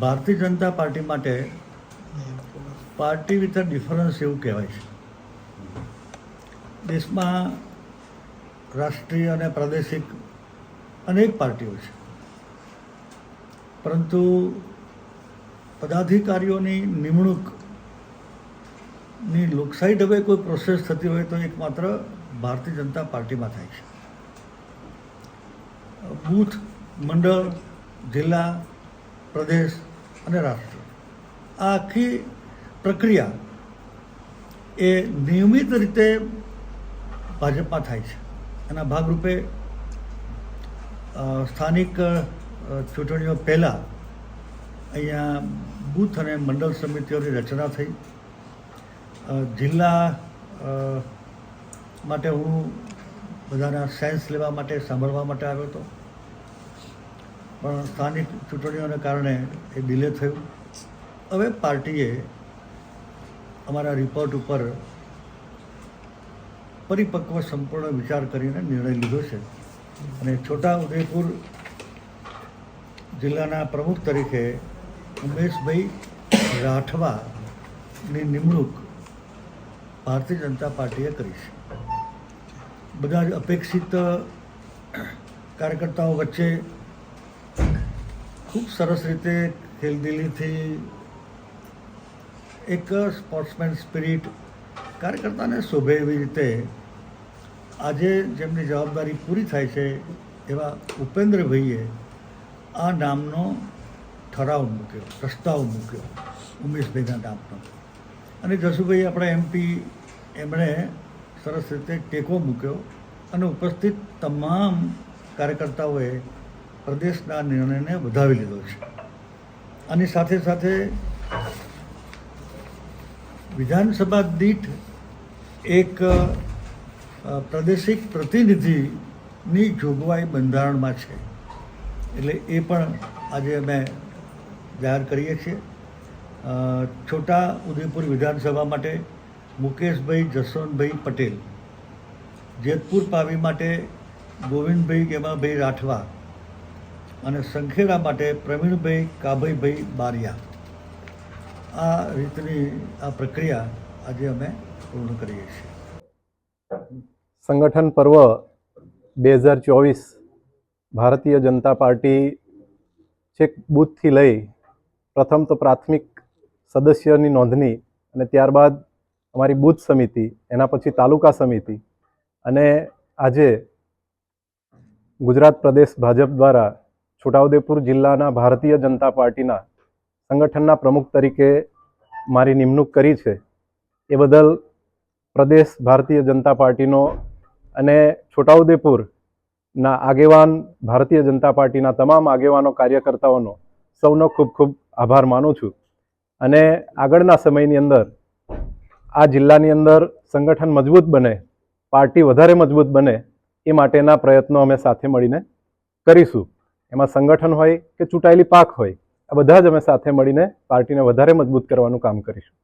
ભારતીય જનતા પાર્ટી માટે party with a difference એવું કહેવાય છે. દેશમાં રાષ્ટ્રીય અને પ્રાદેશિક અનેક પાર્ટીઓ છે. પરંતુ પદાધિકારીઓની નિમણૂકની લોકશાહી ઢબે કોઈ પ્રોસેસ થતી હોય તો એકમાત્ર ભારતીય જનતા પાર્ટીમાં થાય છે. બૂથ, મંડળ, જિલ્લા, પ્રદેશ અને રાષ્ટ્ર. આ આખી પ્રક્રિયા એ નિયમિત રીતે ભાજપમાં થાય છે. એના ભાગરૂપે સ્થાનિક ચૂંટણીઓ પહેલાં અહીંયા બૂથ અને મંડળ સમિતિઓની રચના થઈ. જિલ્લા માટે હું બધાના સેન્સ લેવા માટે, સાંભળવા માટે આવ્યો હતો. પણ સ્થાનિક ચૂંટણીઓને કારણે એ ડિલે થયું. હવે પાર્ટીએ અમારા રિપોર્ટ ઉપર પરિપક્વ સંપૂર્ણ વિચાર કરીને નિર્ણય લીધો છે. અને છોટા ઉદેપુર જિલ્લાના પ્રમુખ તરીકે ઉમેશભાઈ રાઠવાની નિમણૂક ભારતીય જનતા પાર્ટીએ કરી છે. બધા જ અપેક્ષિત કાર્યકર્તાઓ વચ્ચે ખૂબ સરસ રીતે ખેલદિલીથી એક સ્પોર્ટ્સમેન સ્પિરિટ કાર્યકર્તાને શોભે એવી રીતે આજે જેમની જવાબદારી પૂરી થાય છે એવા ઉપેન્દ્રભાઈએ આ નામનો ઠરાવ મૂક્યો, પ્રસ્તાવ મૂક્યો, ઉમેશભાઈના નામનો. અને જસુભાઈ આપણા એમપી એમણે સરસ રીતે ટેકો મૂક્યો અને ઉપસ્થિત તમામ કાર્યકર્તાઓએ પ્રદેશના નિર્ણયને વધાવી લીધો છે. આની સાથે સાથે વિધાનસભા દીઠ એક પ્રાદેશિક પ્રતિનિધિની જોગવાઈ બંધારણમાં છે. એટલે એ પણ આજે અમે જાહેર કરીએ છીએ. છોટા ઉદેપુર વિધાનસભા માટે મુકેશભાઈ જસવંતભાઈ પટેલ, જેતપુર પાવી માટે ગોવિંદભાઈ ગેમાભાઈ રાઠવા અને સંખેડા માટે પ્રવીણભાઈ કાભાઈભાઈ બારિયા. આ રીતની આ પ્રક્રિયા આજે અમે પૂર્ણ કરીએ છીએ. સંગઠન પર્વ બે હજાર ચોવીસ ભારતીય જનતા પાર્ટી છેક બૂથથી લઈ પ્રથમ તો પ્રાથમિક સદસ્યની નોંધણી અને ત્યારબાદ અમારી બૂથ સમિતિ, એના પછી તાલુકા સમિતિ અને આજે ગુજરાત પ્રદેશ ભાજપ દ્વારા છોટાઉદેપુર જિલ્લાના ભારતીય જનતા પાર્ટીના સંગઠનના પ્રમુખ તરીકે મારી નિમણૂક કરી છે. એ બદલ પ્રદેશ ભારતીય જનતા પાર્ટીનો અને છોટાઉદેપુરના આગેવાન ભારતીય જનતા પાર્ટીના તમામ આગેવાનો, કાર્યકર્તાઓનો સૌનો ખૂબ ખૂબ આભાર માનું છું. અને આગળના સમયની અંદર આ જિલ્લાની અંદર સંગઠન મજબૂત બને, પાર્ટી વધારે મજબૂત બને એ માટેના પ્રયત્નો અમે સાથે મળીને કરીશું. એમાં સંગઠન હોય કે ચૂંટાયેલી પાક હોય, આ બધા જ અમે સાથે મળીને પાર્ટીને વધારે મજબૂત કરવાનું કામ કરીશું.